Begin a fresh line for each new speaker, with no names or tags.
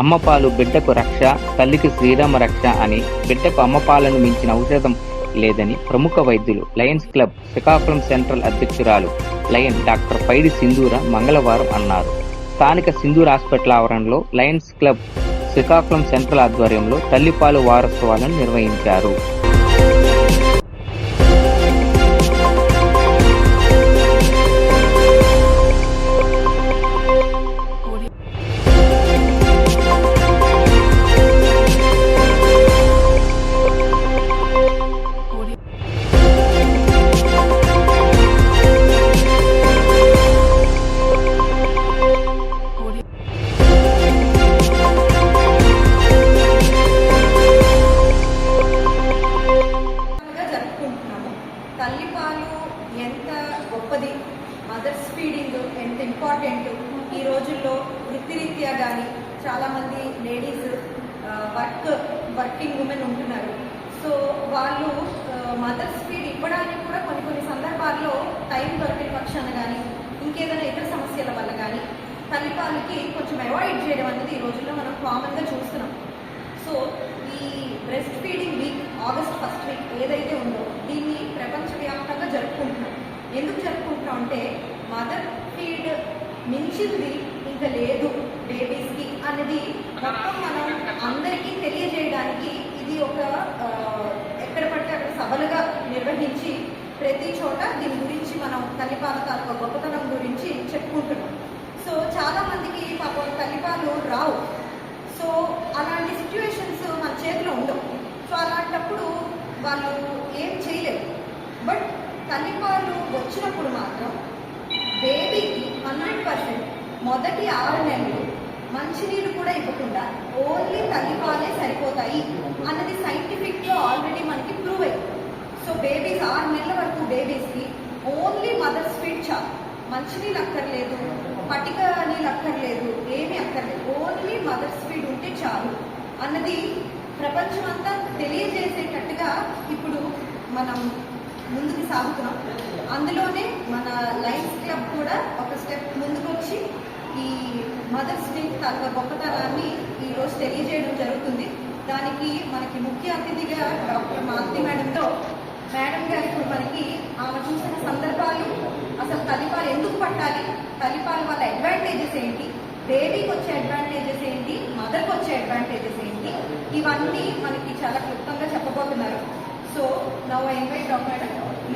అమ్మపాలు బిడ్డకు రక్ష తల్లికి శ్రీరామ రక్ష అని బిడ్డకు అమ్మపాలను మించిన ఔషధం లేదని ప్రముఖ వైద్యులు లయన్స్ క్లబ్ శ్రీకాకుళం సెంట్రల్ అధ్యక్షురాలు లయన్ డాక్టర్ పైడి సింధూర మంగళవారం అన్నారు. స్థానిక సింధూర్ హాస్పిటల్ ఆవరణలో లయన్స్ క్లబ్ శ్రీకాకుళం సెంట్రల్ ఆధ్వర్యంలో తల్లిపాలు వారోత్సవాలను నిర్వహించారు.
తల్లిపాలు ఎంత గొప్పది మదర్స్ ఫీడింగ్ ఎంత ఇంపార్టెంట్ ఈ రోజుల్లో వృత్తిరీత్యా కానీ చాలామంది లేడీస్ వర్క్ వర్కింగ్ ఉమెన్ ఉంటున్నారు. సో వాళ్ళు మదర్స్ ఫీడ్ ఇవ్వడానికి కూడా కొన్ని కొన్ని సందర్భాల్లో టైం దొరికిన పక్షాన కానీ ఇంకేదైనా ఇతర సమస్యల వల్ల కానీ తల్లిపాలకి కొంచెం అవాయిడ్ చేయడం అనేది ఈ రోజుల్లో మనం కామన్గా చూస్తున్నాం. సో ఈ breast feeding week August first week ఏదైతే ఉందో అంటే మదర్ ఫీడ్ మించింది ఇంకా లేదు బేబీస్కి అనేది మొత్తం మనం అందరికీ తెలియజేయడానికి ఇది ఒక ఎక్కడ పడితే అక్కడ సభలుగా నిర్వహించి ప్రతి చోట దీని గురించి మనం తల్లిపాల తాలూకా గొప్పతనం గురించి చెప్పుకుంటున్నాం. సో చాలా మందికి పాపం తల్లిపాలు రావు. సో అలాంటి సిచ్యువేషన్స్ మన చేతిలో ఉండవు. సో అలాంటప్పుడు వాళ్ళు వచ్చినప్పుడు మాత్రం బేబీకి హండ్రెడ్ పర్సెంట్ మొదటి ఆరు నెలలు మంచినీళ్ళు కూడా ఇవ్వకుండా ఓన్లీ తల్లిపాలే సరిపోతాయి అన్నది సైంటిఫిక్గా ఆల్రెడీ మనకి ప్రూవ్ అయింది. సో బేబీస్ ఆరు నెలల వరకు బేబీస్కి ఓన్లీ మదర్స్ ఫీడ్ చాలు. మంచినీళ్ళు అక్కర్లేదు పటిక నీళ్ళు అక్కర్లేదు ఏమీ అక్కర్లేదు. ఓన్లీ మదర్స్ ఫీడ్ ఉంటే చాలు అన్నది ప్రపంచమంతా తెలియజేసేటట్టుగా ఇప్పుడు మనం ముందుకు సాగుతున్నాం. అందులోనే మన లైఫ్ క్లబ్ కూడా ఒక స్టెప్ ముందుకు వచ్చి ఈ మదర్స్ డే తాలూకా గొప్పతనాన్ని ఈరోజు తెలియజేయడం జరుగుతుంది. దానికి మనకి ముఖ్య అతిథిగా డాక్టర్ మాలతి మేడంతో మేడం గారు ఇప్పుడు మనకి ఆమె చూసిన సందర్భాలు అసలు తల్లిపాలు ఎందుకు పట్టాలి? తల్లిపాలు వల్ల అడ్వాంటేజెస్ ఏంటి? బేబీకి వచ్చే అడ్వాంటేజెస్ ఏంటి? మదర్కి వచ్చే అడ్వాంటేజెస్ ఏంటి? ఇవన్నీ మనకి చాలా క్లుప్తంగా చెప్పబోతున్నారు. So now I invite doctor madam